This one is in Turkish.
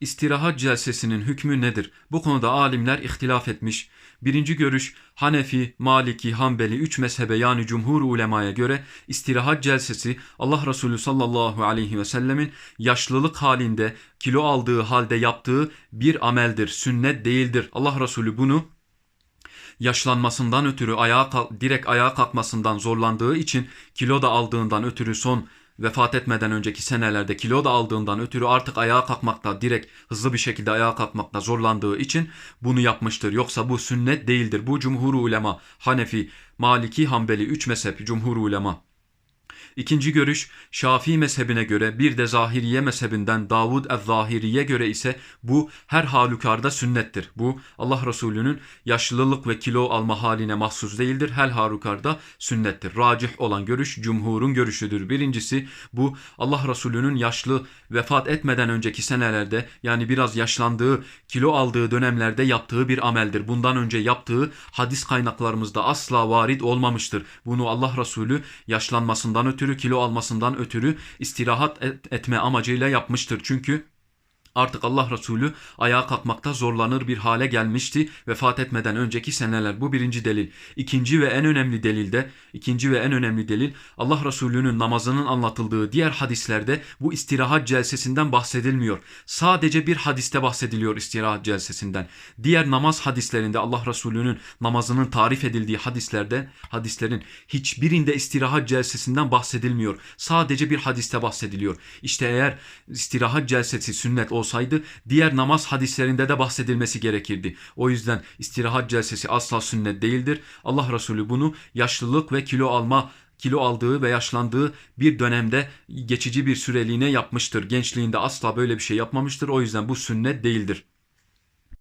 İstirahat celsesinin hükmü nedir? Bu konuda alimler ihtilaf etmiş. Birinci görüş Hanefi, Maliki, Hanbeli üç mezhebe yani cumhur ulemaya göre istirahat celsesi Allah Resulü sallallahu aleyhi ve sellemin yaşlılık halinde kilo aldığı halde yaptığı bir ameldir. Sünnet değildir. Allah Resulü bunu yaşlanmasından ötürü ayağa direkt ayağa kalkmasından zorlandığı için kilo da aldığından ötürü son vefat etmeden önceki senelerde kilo da aldığından ötürü artık ayağa kalkmakta direkt hızlı bir şekilde ayağa kalkmakta zorlandığı için bunu yapmıştır. Yoksa bu sünnet değildir. Bu cumhur ulema Hanefi, Maliki, Hanbeli üç mezhep cumhur ulema. İkinci görüş Şafii mezhebine göre bir de Zahiriye mezhebinden Davud el-Zahiriye göre ise bu her halükarda sünnettir. Bu Allah Resulü'nün yaşlılık ve kilo alma haline mahsus değildir. Her halükarda sünnettir. Racih olan görüş cumhurun görüşüdür. Birincisi bu Allah Resulü'nün yaşlı vefat etmeden önceki senelerde yani biraz yaşlandığı, kilo aldığı dönemlerde yaptığı bir ameldir. Bundan önce yaptığı hadis kaynaklarımızda asla varid olmamıştır. Bunu Allah Resulü yaşlanmasından ötürü, kilo almasından ötürü istirahat et- etme amacıyla yapmıştır. Çünkü Artık Allah Resulü ayağa kalkmakta zorlanır bir hale gelmişti vefat etmeden önceki seneler. Bu birinci delil. İkinci ve en önemli delil de, ikinci ve en önemli delil Allah Resulü'nün namazının anlatıldığı diğer hadislerde bu istirahat celsesinden bahsedilmiyor. Sadece bir hadiste bahsediliyor istirahat celsesinden. Diğer namaz hadislerinde Allah Resulü'nün namazının tarif edildiği hadislerde, hadislerin hiçbirinde istirahat celsesinden bahsedilmiyor. Sadece bir hadiste bahsediliyor. İşte eğer istirahat celsesi sünnet olsaydı diğer namaz hadislerinde de bahsedilmesi gerekirdi. O yüzden istirahat celsesi asla sünnet değildir. Allah Resulü bunu yaşlılık ve kilo alma kilo aldığı ve yaşlandığı bir dönemde geçici bir süreliğine yapmıştır. Gençliğinde asla böyle bir şey yapmamıştır. O yüzden bu sünnet değildir.